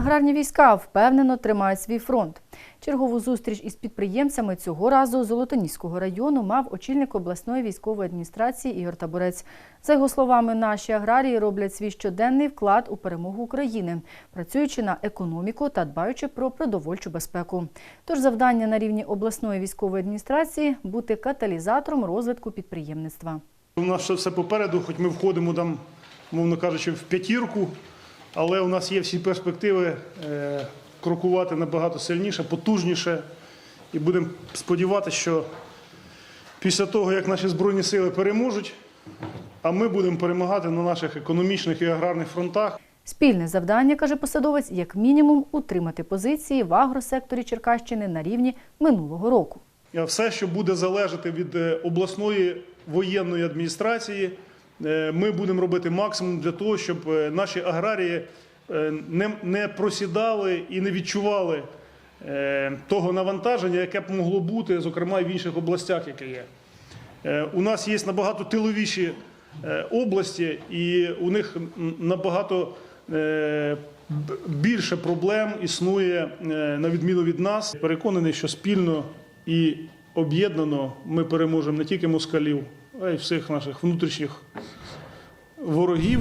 Аграрні війська впевнено тримають свій фронт. Чергову зустріч із підприємцями цього разу Золотоніського району мав очільник обласної військової адміністрації Ігор Табурець. За його словами, наші аграрії роблять свій щоденний вклад у перемогу України, працюючи на економіку та дбаючи про продовольчу безпеку. Тож завдання на рівні обласної військової адміністрації бути каталізатором розвитку підприємництва. У нас все попереду, хоч ми входимо там, мовно кажучи, в п'ятірку, але у нас є всі перспективи е, крокувати набагато сильніше, потужніше. І будемо сподіватися, що після того, як наші Збройні сили переможуть, а ми будемо перемагати на наших економічних і аграрних фронтах. Спільне завдання, каже посадовець, як мінімум утримати позиції в агросекторі Черкащини на рівні минулого року. Все, що буде залежати від е, обласної воєнної адміністрації, ми будемо робити максимум для того, щоб е, наші аграрії е, не, просідали і не відчували е, того навантаження, яке б могло бути, зокрема і в інших областях, яке є. Е, У нас є набагато тиловіші е, області, і у них набагато е, більше проблем існує е, на відміну від нас. Переконаний, що спільно і об'єднано ми переможемо не тільки москалів, а й всіх наших внутрішніх ворогів.